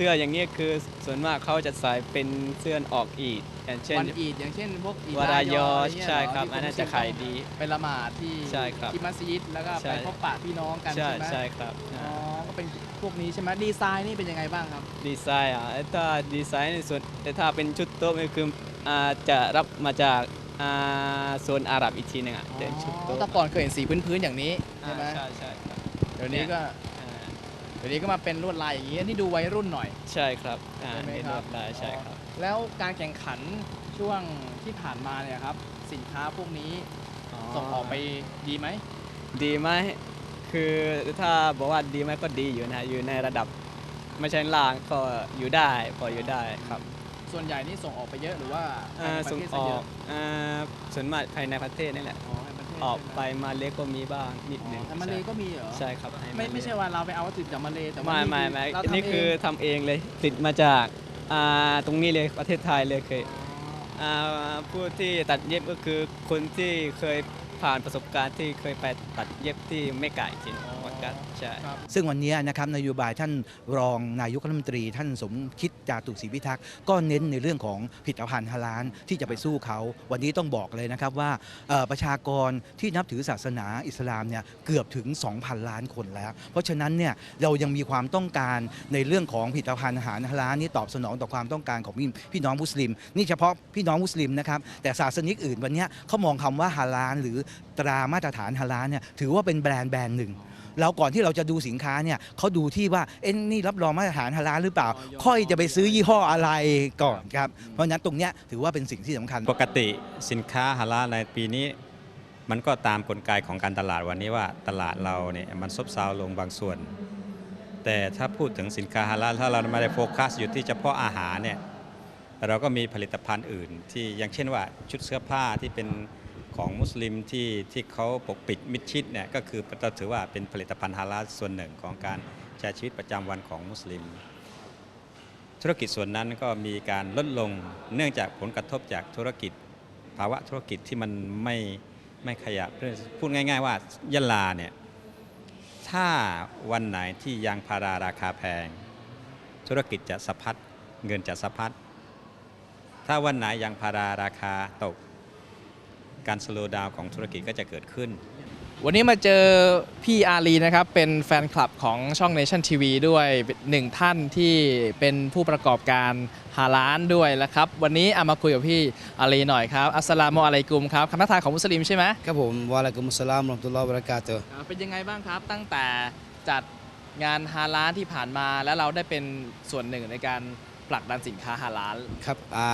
สื้ออย่างนี้คือส่วนมากเขาจะใส่เป็นเสื้อออกอีดอย่างเช่นวันอีดอย่างเช่นพวกอีดวารายออะไรเงี้ยใช่ครับเหอันนั้นจะขายดีไปละหมาดที่ใช่ครับที่มัสยิดแล้วก็ใช่ไปพบปะพี่น้องกันใช่ใช่ไหมใช่ครับอ๋อก็เป็นพวกนี้ใช่ไหมดีไซน์นี่เป็นยังไงบ้างครับ ดีไซน์อะถ้าดีไซน์ในส่วนแต่ถ้าเป็นชุดโต๊ะนี่คืออ่าจะรับมาจากอ่าโซนอาหรับอีกทีหนึงอะเป็นชุดโต๊ะแต่ก่อนเคยเห็นสีพื้นๆอย่างนี้อ่าใช่ไหมใช่ใช่ครับเดี๋ยวนี้ก็อ่า เดี๋ยวนี้ก็มาเป็นลวดลายอย่างนี้นี่ดูวัยรุ่นหน่อย ใช่ครับอ่าใช่ไหมนี่ครับได้ใช่ครับ แล้วการแข่งขันช่วงที่ผ่านมาเนี่ยครับ สินค้าพวกนี้ส่งออกไปดีไหม ดีไหม คือถ้าบอกว่าดีไหมก็ดีอยู่นะอยู่ในระดับไม่ใช่ล่างก็อยู่ได้ พออยู่ได้ครับส่วนใหญ่นี่ส่งออกไปเยอะหรือว่าอ่าภายในประส่งเทศซะเยอออะกอ่าส่วนมากภายในประเทศนี่แหละ อ๋อให้ประเทศ ออกใช่หมไปมาเลก็มีบ้างนิดหอ๋นึ่งอแต่มาเลก็มีเหรอ ใช่ครับให้ไม่าเลไม่ใช่ว่าเราไปเอาวัตถุดิบจากมาเลแต่ว่าไม่ไม่นี่ไม่เราทำนี่คือเงทำเองเลยติดมาจากอ่าตรงนี้เลยประเทศไทยเลยเคย อ่าผู้ที่ตัดเย็บก็คือคนที่เคยผ่านประสบการณ์ที่เคยไปตัดเย็บที่ไม่ไก่จริงวัด กันใช่ครับซึ่งวันนี้นะครับนโยบายท่านรองนายกรัฐมนตรี ท่านสมคิดจาตุศรีพิทักษ์ก็เน้นในเรื่องของผลิตภัณฑ์ฮาลาลที่จะไปสู้เขา วันนี้ต้องบอกเลยนะครับว่าเอ่อประชากรที่นับถือศาสนาอิสลามเนี่ยเกือบถึง 2,000 ล้านคนแล้ว เพราะฉะนั้นเนี่ยเรายังมีความต้องการในเรื่องของผลิตภัณฑ์อาหารฮาลาลนี่ตอบสนองต่อความต้องการของพี่พี่น้องมุสลิม นี่เฉพาะพี่น้องมุสลิมนะครับแต่ศาสนิกอื่นวันเนี้ยเขามองคำว่าฮาลาลหรือตรามาตรฐานฮาลาลเนี่ยถือว่าเป็นแบรนด์แบรนด์หนึ่ง เราก่อนที่เราจะดูสินค้าเนี่ยเขาดูที่ว่าเอ็นนี่รับรองมาตรฐานฮาลาลหรือเปล่าออยค่อยจะไปซื้อยี่ห้ออะไรก่อนครับ เพราะฉะนั้นตรงเนี้ยถือว่าเป็นสิ่งที่สำคัญ ปกติสินค้าฮาลาลในปีนี้ มันก็ตามกลไกของการตลาดวันนี้ว่าตลาดเราเนี่ยมันซบเซาลงบางส่วน แต่ถ้าพูดถึงสินค้าฮาลาลถ้าเราไม่ได้โฟกัสอยู่ที่เฉพาะอาหารเนี่ยเราก็มีผลิตภัณฑ์อื่น ที่อย่างเช่นว่าชุดเสื้อผ้าที่เป็น ของมุสลิมที่ที่เขาปกปิดมิดชิดเนี่ยก็คือเราถือว่าเป็นผลิตภัณฑ์ฮาลาลส่วนหนึ่งของการใช้ชีวิตประจำวันของมุสลิม ธุรกิจส่วนนั้นก็มีการลดลงเนื่องจากผลกระทบจากธุรกิจ ภาวะธุรกิจที่มันไม่ไม่ขยับพูดง่าย ๆ ว่ายะลาเนี่ยถ้าวันไหนที่ยางพาราราคาแพง ธุรกิจจะสะพัดเงินจะสะพัดถ้าวันไหนยางพาราราคาตก การสโลว์ดาวน์ของธุรกิจก็จะเกิดขึ้น วันนี้มาเจอพี่อารีนะครับ เป็นแฟนคลับของช่อง Nation TV ด้วยหนึ่งท่านที่เป็นผู้ประกอบการฮาลานด้วยแล้วครับ วันนี้เอามาคุยกับพี่อารีหน่อยครับ อัสสลามุอะลัยกุมครับคำทักทายของมุสลิมใช่ไหมครับผมวะอะลัยกุมุสสลามวะเราะห์มะตุลลอฮ์วะบะเราะกาตุฮ์เป็นยังไงบ้างครับ ตั้งแต่จัดงานฮาลานที่ผ่านมาแล้วเราได้เป็นส่วนหนึ่งในการผลักดันสินค้าฮาลาน ครับอ่า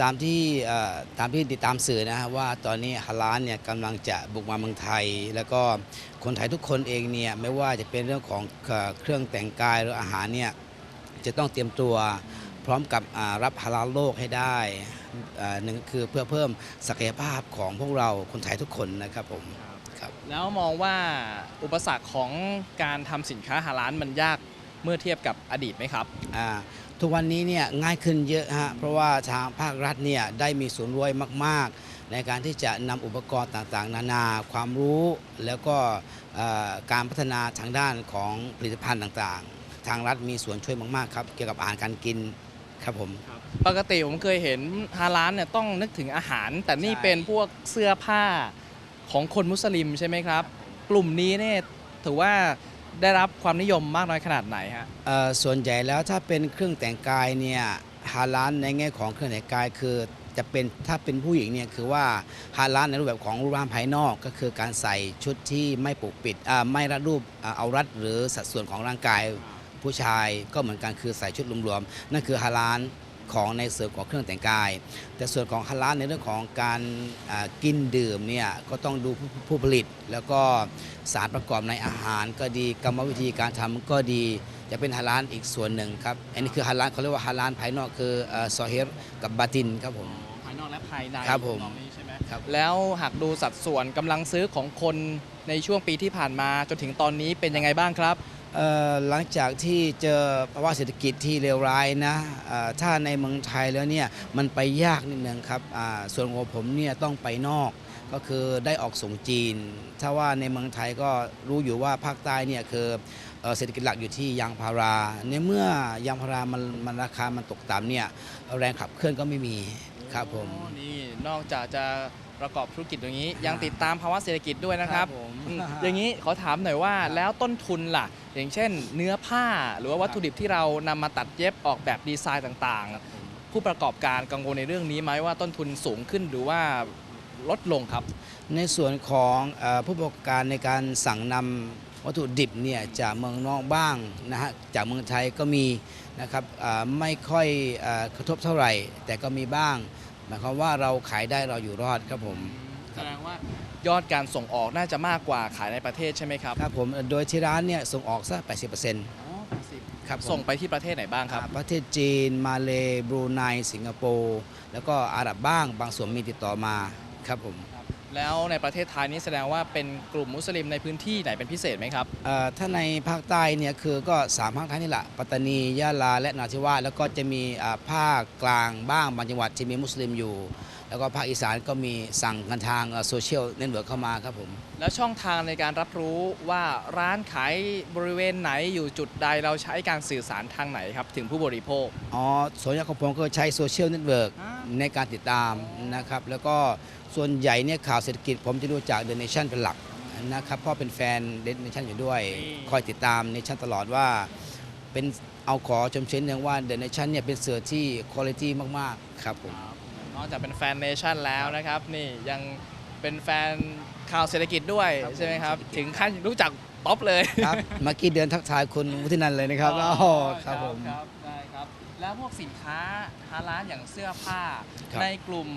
ตามที่เอ่อตามที่ติดตามสื่อนะฮะว่าตอนนี้ฮาลาลเนี่ยกำลังจะบุกมาเมืองไทย แล้วก็คนไทยทุกคนเองเนี่ยไม่ว่าจะเป็นเรื่องของเอ่อเครื่องแต่งกายหรืออาหารเนี่ยจะต้องเตรียมตัวพร้อมกับอ่ารับฮาลาลโลกให้ได้อ่าหนึ่งก็คือเพื่อเพิ่มศักยภาพของพวกเราคนไทยทุกคนนะครับผมครับแล้วมองว่าอุปสรรคของการทำสินค้าฮาลานมันยากเมื่อเทียบกับอดีตไหมครับอ่า ทุกวันนี้เนี่ยง่ายขึ้นเยอะฮะเพราะว่าทางภาครัฐเนี่ยได้มีส่วนร่วมมาก ๆ ในการที่จะนำอุปกรณ์ต่างๆ นานาความรู้แล้วก็เอ่อการพัฒนาทางด้านของผลิตภัณฑ์ต่างๆ ทางรัฐมีส่วนช่วยมากๆครับเกี่ยวกับอาหารการกินครับผมปกติผมเคยเห็นฮาลานเนี่ยต้องนึกถึงอาหาร แต่นี่ใช่เป็นพวกเสื้อผ้าของคนมุสลิมใช่ไหมครับ กลุ่มนี้เนี่ยถือว่า ได้รับความนิยมมากน้อยขนาดไหนฮะเอ่อส่วนใหญ่แล้วถ้าเป็นเครื่องแต่งกายเนี่ยฮาลานในแง่ของเครื่องแต่งกายคือจะเป็นถ้าเป็นผู้หญิงเนี่ยคือว่าฮาลานในรูปแบบของรูปร่างภายนอก ก็คือการใส่ชุดที่ไม่ปกปิดอ่าไม่รัดรูปอ่าเอารัดหรือสัดส่วนของร่างกายผู้ชายก็เหมือนกันคือใส่ชุดรวมๆนั่นคือฮาลาน ของในส่วนของเครื่องแต่งกาย แต่ส่วนของฮาลานในเรื่องของการอ่ากินดื่มเนี่ยก็ต้องดูผู้ผู้ผลิต แล้วก็สารประกอบในอาหารก็ดีกรรมวิธีการทำก็ดีจะเป็นฮาลาลอีกส่วนหนึ่งครับอันนี้คือฮาลาลเขาเรียกว่าฮาลาลภายนอกคือเอ่อซอเฮรกับบาตินครับผมภายนอกและภายในครับผมตรงนี้ใช่ไหมครับแล้วหากดูสัดส่วนกำลังซื้อของคนในช่วงปีที่ผ่านมาจนถึงตอนนี้เป็นยังไงบ้างครับเอ่อ หลังจากที่เจอภาวะเศรษฐกิจที่เลวร้ายนะถ้าในเมืองไทยแล้วเนี่ยมันไปยากนิดนึงครับส่วนของผมเนี่ยต้องไปนอกก็คือได้ออกส่งจีน ถ้าว่าในเมืองไทยก็รู้อยู่ว่าภาคใต้เนี่ยคือเศรษฐกิจหลักอยู่ที่ยางพารา ในเมื่อยางพารามันมันราคามันตกต่ำเนี่ยแรงขับเคลื่อนก็ไม่มีครับผมนี่นอกจากจะ ประกอบธุรกิจอย่างนี้ ยังติดตามภาวะเศรษฐกิจด้วยนะครับผมอืมอย่างนี้ขอถามหน่อยว่าแล้วต้นทุนล่ะ อย่างเช่น เนื้อผ้าหรือว่าวัตถุดิบที่เรานำมาตัดเย็บออกแบบดีไซน์ต่างๆผู้ประกอบการกังวลในเรื่องนี้ไหมว่าต้นทุนสูงขึ้นหรือว่าลดลงครับ ในส่วนของเอ่อผู้ประกอบการในการสั่งนำวัตถุดิบเนี่ยจากเมืองนอกบ้างนะฮะจากเมืองไทยก็มีนะครับอ่าไม่ค่อยเอ่อกระทบเท่าไหร่ แต่ก็มีบ้าง หมายความว่าเราขายได้เราอยู่รอดครับผมแสดงว่ายอดการส่งออกน่าจะมากกว่าขายในประเทศใช่ไหมครับครับผมโดยที่ร้านเนี่ยส่งออกสัก80%ครับผมส่งไปที่ประเทศไหนบ้างครับอ่าประเทศจีน มาเลบรูไนสิงคโปร์แล้วก็อาหรับบ้างบางส่วนมีติดต่อมาครับผม แล้วในประเทศไทยนี้แสดงว่าเป็นกลุ่มมุสลิมในพื้นที่ไหนเป็นพิเศษไหมครับเอ่อถ้าในภาคใต้เนี่ยคือก็สามภาคใต้นี่แหละปัตตานียะลาและนราธิวาสแล้วก็จะมีอ่าภาคกลางบ้างบางจังหวัดที่มีมุสลิมอยู่ แล้วก็ภาคอีสานก็มีสั่งกันทางโซเชียลเน็ตเวิร์กเข้ามาครับผม แล้วช่องทางในการรับรู้ว่าร้านขายบริเวณไหนอยู่จุดใดเราใช้การสื่อสารทางไหนครับถึงผู้บริโภค อ๋อส่วนใหญ่ของผมก็ใช้โซเชียลเน็ตเวิร์กอ่าในการติดตามนะครับ แล้วก็ ส่วนใหญ่เนี่ยข่าวเศรษฐกิจผมจะดูจาก The Nation เป็นหลักนะครับเพราะเป็นแฟน The Nation อยู่ด้วย คอยติดตาม Nation ตลอดว่าเป็นเอาขอชมเชนหนึ่งว่า The Nation เนี่ยเป็นสื่อที่คุณภาพมาก ๆ ครับผมนอกจากเป็นแฟนเนชั่นแล้วนะครับนี่ยังเป็นแฟนข่าวเศรษฐกิจด้วยครับผมใช่ไหมครับ ถึงขั้นรู้จักป๊อปเลยครับเมื่อกี้เดินทักทายคุณวุฒินันท์เลยนะครับอ๋อโอ้ครับผมครับได้ครับ แล้วพวกสินค้าฮาลาลอย่างเสื้อผ้า ครับในกลุ่ม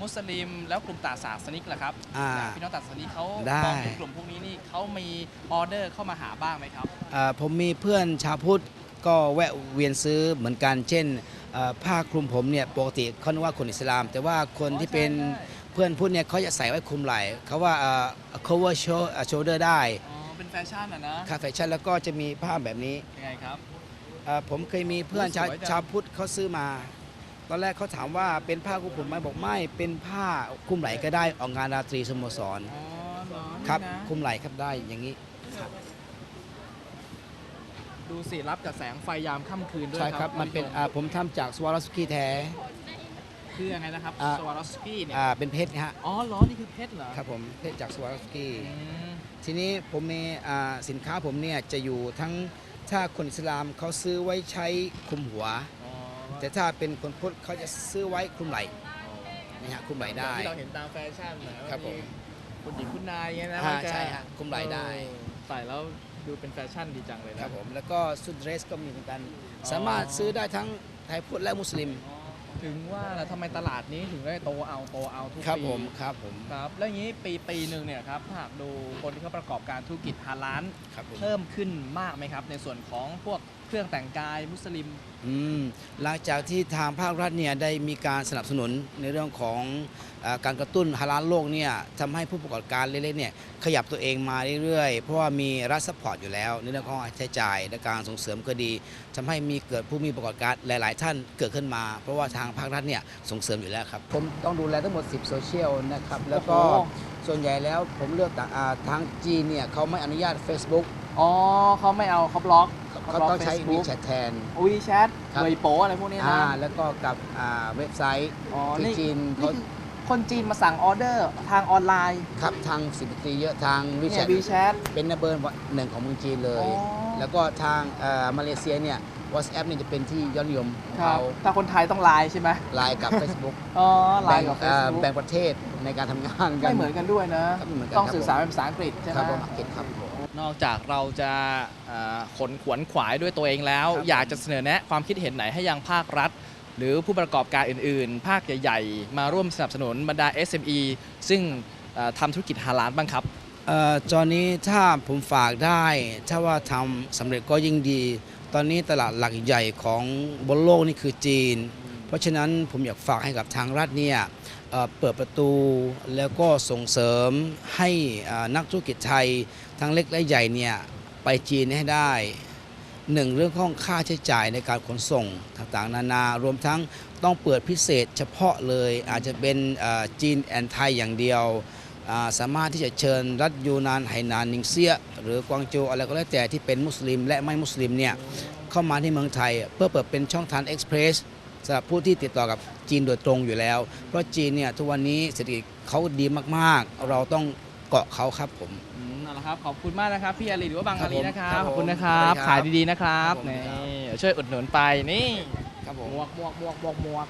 มุสลิม แล้วกลุ่มตาศาสนิกล่ะครับอ่าพี่น้องตาศาสนิกเขาได้ มองถึงกลุ่มพวกนี้นี่เขามีออเดอร์เข้ามาหาบ้างไหมครับเอ่อผมมีเพื่อนชาวพุทธก็แวะเวียนซื้อเหมือนกัน เช่นเอ่อผ้าคลุมผมเนี่ยปกติเขานึกว่าคนอิสลาม แต่ว่าคนที่เป็นใช่ เพื่อนพุทธเนี่ยเขาจะใส่ไว้คลุมไหล่เขาว่าเอ่อ cover show- เอ่อ shoulder ได้อ๋อเป็นแฟชั่นอะนะค่าแฟชั่นแล้วก็จะมีผ้าแบบนี้ ยังไงครับ เอ่อผมเคยมีเพื่อนชาวสวยจังชาวพุทธเขาซื้อมา ตอนแรกเขาถามว่าเป็นผ้าคลุมผมไหมบอกไม่ เป็นผ้าคลุมไหล่ก็ได้ออกงานราตรีสโมสรอ๋อเหรอนี่ครับนะคลุมไหล่ครับได้อย่างนี้ ดูสิรับกับแสงไฟยามค่ำคืนด้วยใช่ครับ มันเป็นอ่าผมทำจากสวา r สกี้แท้ คือยังไงนะครับอ่า สวารอสกี้เนี่ยอ่าเป็นเพชรนะฮะอ๋อเหรอนี่คือเพชรเหรอครับผมเพชรจากสวา r สกี้ อืมทีนี้ผมมีอ่าสินค้าผมเนี่ยจะอยู่ทั้ง ถ้าคนอิสลามเขาซื้อไว้ใช้คลุมหัวอ๋อแต่ถ้าเป็นคนพุทธเขาจะซื้อไว้คลุมไหล่นี่ฮะคลุมไหล่ได้ ที่เราเห็นตามแฟชั่นนะครับผม คุณหญิงคุณนายเงี้ยนะอ่ามันจใช่ฮะคุมไหล่ได้ เออใส่แล้วดูเป็นแฟชั่นดีจังเลยนะครับผมแล้วก็ชุดเดรสก็มีเหมือนกัน สามารถซื้อได้ทั้งไทยพุทธและมุสลิม ถึงว่าแล้วทำไมตลาดนี้ถึงได้โตเอาโตเอาทุกครับปีผมครับผมครับแล้วอย่างนี้ปีปีหนึ่งเนี่ยครับถ้าหากดูคนที่เขาประกอบการธุรกิจฮาลาลครับผม เพิ่มขึ้นมากไหมครับ ในส่วนของพวกเครื่องแต่งกายมุสลิม อืมหลังจากที่ทางภาครัฐเนี่ยได้มีการสนับสนุนในเรื่องของเออการกระตุ้นฮาลาลโลกเนี่ยทำให้ผู้ประกอบการเล็กๆเนี่ยขยับตัวเองมาเรื่อยๆ เพราะว่ามีรัฐสปอร์ตอยู่แล้ว ในเรื่องของค่าใช้จ่ายและการส่งเสริมก็ดีทำให้มีเกิดผู้มีประกอบการหลาย ๆ ท่านเกิดขึ้นมา เพราะว่าทางภาครัฐเนี่ยส่งเสริมอยู่แล้วครับ ผมต้องดูแลทั้งหมด 10 โซเชียลนะครับ แล้วก็โอ้โห ส่วนใหญ่แล้วผมเลือกต่างอ่าทางจีนเนี่ยเขาไม่อนุญาต Facebook อ๋อเขาไม่เอาเขาบล็อก เขาต้องใช้บุ๊ก WeChat แทน วีแชทครับเบยโปอะไรพวกนี้นะอ่าแล้วก็กับอ่าเว็บไซต์อ๋อที่นี่จีนนี่เขาคือคนจีนมาสั่งออเดอร์ทางออนไลน์ครับทางสิบตรีเยอะทางวิเนี่ชัยดวีแชท เป็นนับเบอร์หนึ่งของเมืองจีนเลย อ๋อ แล้วก็ทางเอ่อมาเลเซียเนี่ยวอ s แอปเนี่ยจะเป็นที่ยอดนิยมของครับเขาถ้าคนไทยต้องไลน์ใช่ไหมไลน์กับ Facebook อ๋อไลแบ่งน์กับเฟเอ่ซอบุ๊กแบ่งประเทศในการทำงานกัน ไม่เหมือนกันด้วยนะ ครับไม่เหมือนกันต้องครับ สื่อสารเป็นภาษาอังกฤษใช่ไหมครับผมอังกฤษครับ นอกจากเราจะเอ่อขนขวนขวายด้วยตัวเองแล้วครับอยากจะเสนอแนะความคิดเห็นไหนให้ยังภาครัฐ หรือผู้ประกอบการอื่น ๆ ภาคใหญ่ ๆ มาร่วมสนับสนุนบรรดา SME ซึ่งเอ่อทำธุรกิจฮาลาลบ้างครับเอ่อตอนนี้ถ้าผมฝากได้ ถ้าว่าทำสำเร็จก็ยิ่งดี ตอนนี้ตลาดหลักใหญ่ของบนโลกนี่คือจีน เพราะฉะนั้นผมอยากฝากให้กับทางรัฐเนี่ย เปิดประตูแล้วก็ส่งเสริมให้นักธุรกิจไทย ทั้งเล็กและใหญ่เนี่ยไปจีนให้ได้หนึ่งเรื่องของค่าใช้จ่ายในการขนส่งต่างๆ นานารวมทั้งต้องเปิดพิเศษเฉพาะเลยอาจจะเป็นจีนแอนไทยอย่างเดียว สามารถที่จะเชิญรัฐยูนานไหหนานนิงเซีย หรือกวางโจอะไรก็แล้วแต่ที่เป็นมุสลิมและไม่มุสลิมเนี่ยเข้ามาที่เมืองไทย เพื่อเปิดเป็นช่องทางเอ็กซ์เพรส สำหรับผู้ที่ติดต่อกับจีนโดยตรงอยู่แล้ว เพราะจีนเนี่ยทุกวันนี้เศรษฐกิจเขาดีมากๆ เราต้องเกาะเขาครับผม อืมนั่นแหละครับขอบคุณมากนะครับพี่อาลีหรือว่าบางครัอาบลีผมนะครับครับขอบผมคุณนะครับสวัสดีครับขายดีๆนะครับครับผม นี่ครับช่วยอุดหนุนไปนี่ครับผม หมวกหมวกหมวกหมวกหมวก